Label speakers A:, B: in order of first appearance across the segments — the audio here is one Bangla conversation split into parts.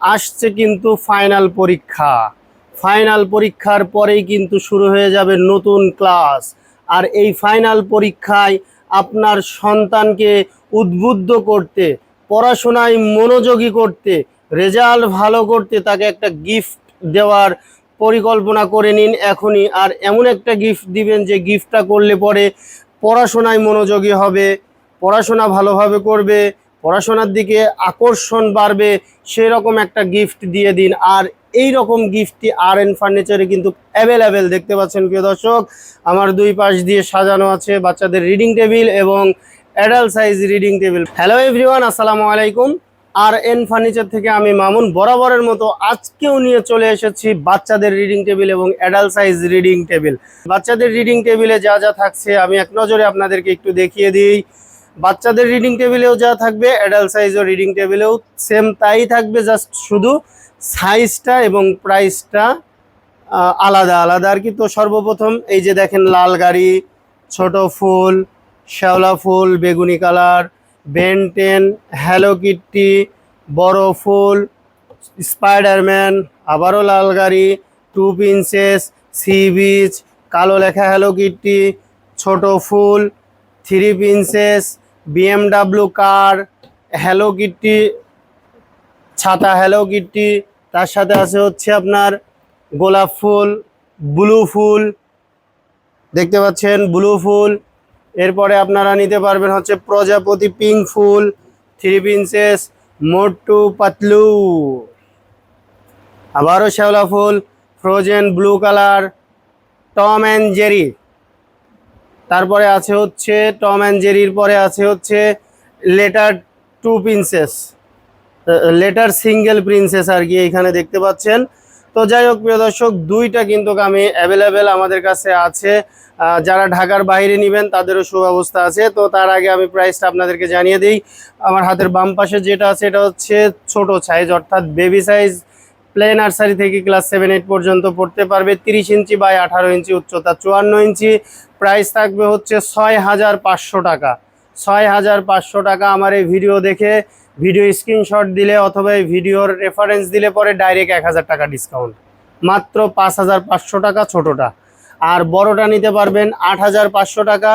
A: আসছে কিন্তু ফাইনাল পরীক্ষা। ফাইনাল পরীক্ষার পরেই কিন্তু শুরু হয়ে যাবে নতুন ক্লাস আর এই ফাইনাল পরীক্ষায় আপনার সন্তানকে উদ্বুদ্ধ করতে, পড়াশোনায় মনোযোগী করতে রেজাল্ট ভালো করতে তাকে একটা গিফট দেওয়ার পরিকল্পনা করে নিন এখনই। আর এমন একটা গিফট দিবেন যে গিফটটা করলে পরে পড়াশোনায় মনোযোগী হবে, পড়াশোনা ভালোভাবে করবে পড়াশোনার দিকে আকর্ষণ বাড়বে, সেরকম একটা গিফট দিয়ে দিন। আর এই রকম গিফটটি আর এন ফার্নিচারে কিন্তু অ্যাভেলেবেল দেখতে পাচ্ছেন প্রিয় দর্শক। আমার দুই পাশ দিয়ে সাজানো আছে বাচ্চাদের রিডিং টেবিল এবং adult size reading table hello everyone আসসালামু আলাইকুম। আর এন ফার্নিচার থেকে আমি মামুন, বরাবরের মতো আজকেও নিয়ে চলে এসেছি বাচ্চাদের রিডিং টেবিল এবং অ্যাডাল্ট সাইজ রিডিং টেবিল বাচ্চাদের রিডিং টেবিলে যা যা থাকছে, আমি এক নজরে আপনাদেরকে একটু দেখিয়ে দিই। বাচ্চাদের রিডিং টেবিলেও যা থাকবে অ্যাডাল্ট সাইজও রিডিং টেবিলেও সেম তাই থাকবে জাস্ট শুধু সাইজটা এবং প্রাইসটা আলাদা আলাদা। আর কি তো সর্বপ্রথম এই যে দেখেন, লাল গাড়ি, ছোট ফুল, শ্যাওলা ফুল, বেগুনি কালার বেনটেন হ্যালো কিট্টি বড় ফুল স্পাইডারম্যান আবারও লাল গাড়ি টু প্রিন্সেস সি বিচ কালো লেখা হ্যালো কিট্টি ছোট ফুল three princess BMW car hello kitty ছাতা হ্যালো কিট্টি তার সাথে আছে হচ্ছে আপনার গোলাপ ফুল ব্লু ফুল, দেখতে পাচ্ছেন ব্লু ফুল। এরপরে আপনারা নিতে পারবেন হচ্ছে প্রজাপতি পিঙ্ক ফুল থ্রি প্রিন্সেস মোটু পাতলু। আবারও শ্যাওলা ফুল Frozen blue colour Tom and Jerry তারপরে আছে হচ্ছে টম অ্যান্ড জেরির পরে আছে হচ্ছে letter to princess letter single princess আর কি এখানে দেখতে পাচ্ছেন। তো যাই হোক, প্রিয় দর্শক, দুইটা কিন্তু আমি অ্যাভেলেবেল আমাদের কাছে আছে। যারা ঢাকার বাইরে নেবেন, তাদেরও সুব্যবস্থা আছে। তো তার আগে আমি প্রাইসটা আপনাদেরকে জানিয়ে দিই। আমার হাতের বাম পাশে যেটা আছে, এটা হচ্ছে ছোট সাইজ অর্থাৎ বেবি সাইজ প্লে নার্সারি থেকে ক্লাস সেভেন এইট পর্যন্ত পড়তে পারবে। তিরিশ ইঞ্চি বাই আঠারো ইঞ্চি উচ্চতা, চুয়ান্ন ইঞ্চি। প্রাইস থাকবে হচ্ছে ছয় হাজার পাঁচশো টাকা। ছয় হাজার পাঁচশো টাকা আমার এই ভিডিও দেখে ভিডিও স্ক্রিনশট দিলে অথবা এই ভিডিওর রেফারেন্স দিলে পরে ডাইরেক্ট এক হাজার টাকা ডিসকাউন্ট মাত্র পাঁচ হাজার পাঁচশো টাকা ছোটোটা। আর বড়টা নিতে পারবেন আট হাজার পাঁচশো টাকা।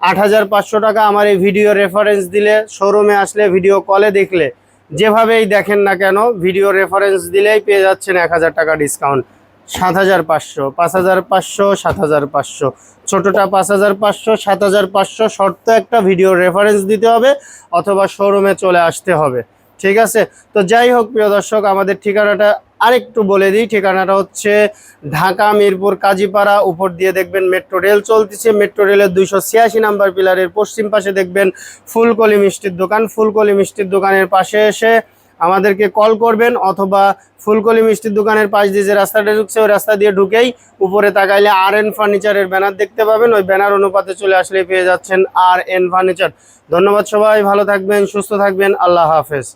A: আট হাজার পাঁচশো টাকা আমার এই ভিডিও রেফারেন্স দিলে শোরুমে আসলে ভিডিও কলে দেখলে যেভাবেই দেখেন না কেন ভিডিও রেফারেন্স দিলেই পেয়ে যাচ্ছেন এক হাজার টাকা ডিসকাউন্ট সাত হাজার পাঁচশো, পাঁচ হাজার পাঁচশো, সাত হাজার পাঁচশো। ছোটোটা পাঁচ হাজার পাঁচশো, সাত হাজার পাঁচশো, শর্ত একটা ভিডিও রেফারেন্স দিতে হবে, অথবা শোরুমে চলে আসতে হবে। ঠিক আছে? তো যাই হোক, প্রিয় দর্শক, আমাদের ঠিকানাটা আরেকটু বলে দিই। ঠিকানাটা হচ্ছে ঢাকা, মিরপুর, কাজীপাড়া, উপর দিয়ে দেখবেন মেট্রো রেল চলতেছে। মেট্রো রেলের দুইশো ছিয়াশি নাম্বার পিলারের পশ্চিম পাশে দেখবেন ফুলকলি মিষ্টির দোকান। ফুলকলি মিষ্টির দোকানের পাশে এসে আমাদেরকে কল করবেন অথবা ফুলকলি মিষ্টির দোকানের পাশ দিয়ে যে রাস্তাটা ঢুকছে, ওই রাস্তা দিয়ে ঢুকেই উপরে তাকাইলে আর এন ফার্নিচারের ব্যানার দেখতে পাবেন। ওই ব্যানার অনুপাতে চলে আসলে পেয়ে যাচ্ছেন আর এন ফার্নিচার। ধন্যবাদ সবাই, ভালো থাকবেন, সুস্থ থাকবেন, আল্লাহ হাফেজ।